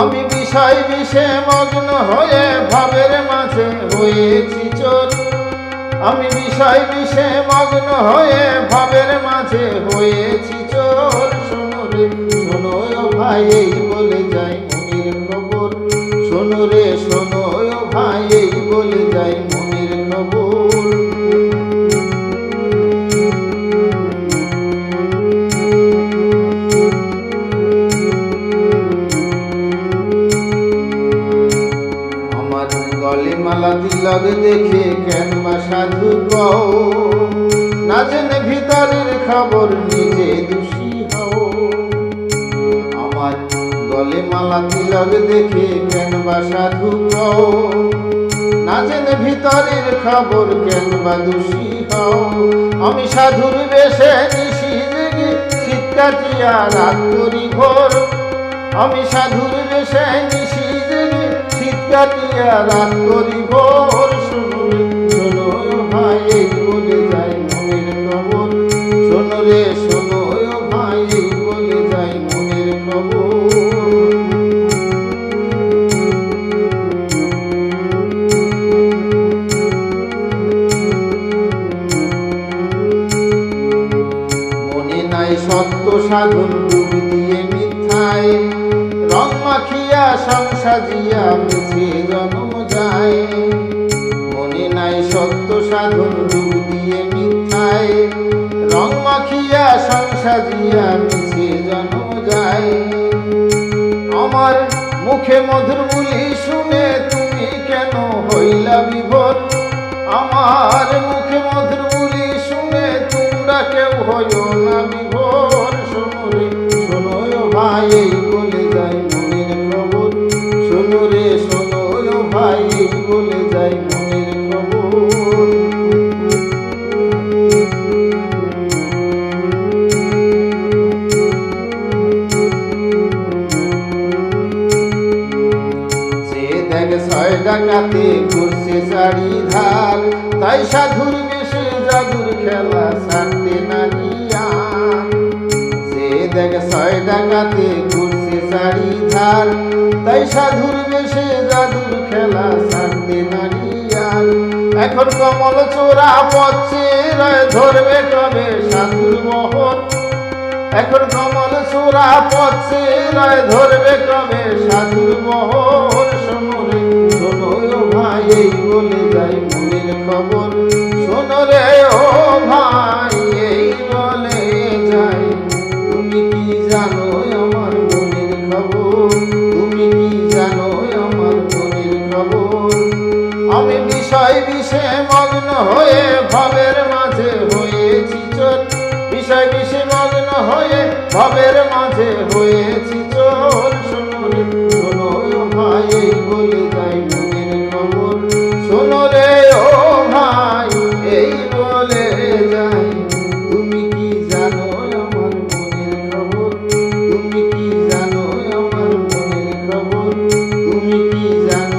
আমি বিষয় বিষে মগ্ন হয়ে ভাবের মাঝে হয়েছি চোর। আমি বিষয় বিষে মগ্ন হয়ে ভাবের মাঝে হয়েছি চোর। শোনো রে, শোনো ভাই বলে যাই মনের লগন শোনো রে, শোনো ভাই বলে যাই তিলক দেখে কেন বা সাধু কও? না জেনে ভিতরের খবর, নিজে দোষী হও। আমার গলে মালা তিলক দেখে কেন বা সাধু কও? না জেনে ভিতরের খবর, কেন বা দোষী হও? আমি সাধুর বেশে নিশি জেগে শীত কাটিয়া রাত করি ঘোর আমি সাধুর বেশে নিশি কাটিয়া রাত করি ভোর শোনো শোনো ভাই বলে যাই মনের খবর শোনো রে, শোনো ভাই বলে যাই মনের খবর মনে নাই সত্য সাধন মাখিয়া সংসাজিয়া মিছে জন্ম যায়। মনে নাই সত্য সাধন ডুব দিয়ে মিথ্যায় রং মাখিয়া সংসাজিয়া মিছে জন্ম যায়। আমার মুখে মধুর বলি শুনে তুমি কেন হইলা বিভোর? আমার মুখে মধুর বলি শুনে তোমরা কেউ হইও না ছয় ডাকাতে ঘুরছে চারি ধার তাই সাধুর বেশে জাদুর খেলা সারতে নারিয়া সে দেখ ছয় ডাকাতে ঘুরছে চারি ধার তাই সাধুর বেশে জাদুর খেলা সারতে নারিয়ার এখন কমল চোরা রয় ধরবে কবে সাধুর মোহন। এখন কমল পথে রয় ধরবে কবে বিষে মগ্ন হয়ে ভবের মাঝে হয়েছি চোর। বিষয় বিষে মগ্ন হয়ে ভবের মাঝে হয়েছি চোর। শোনো রে, শোনো ভাই বলে যাই মনের নমন। শোনো ও ভাই, এই বলে যাই। তুমি কি জানো আমার মনের খবর? তুমি কি জানো আমার মনের খবর? তুমি কি জানো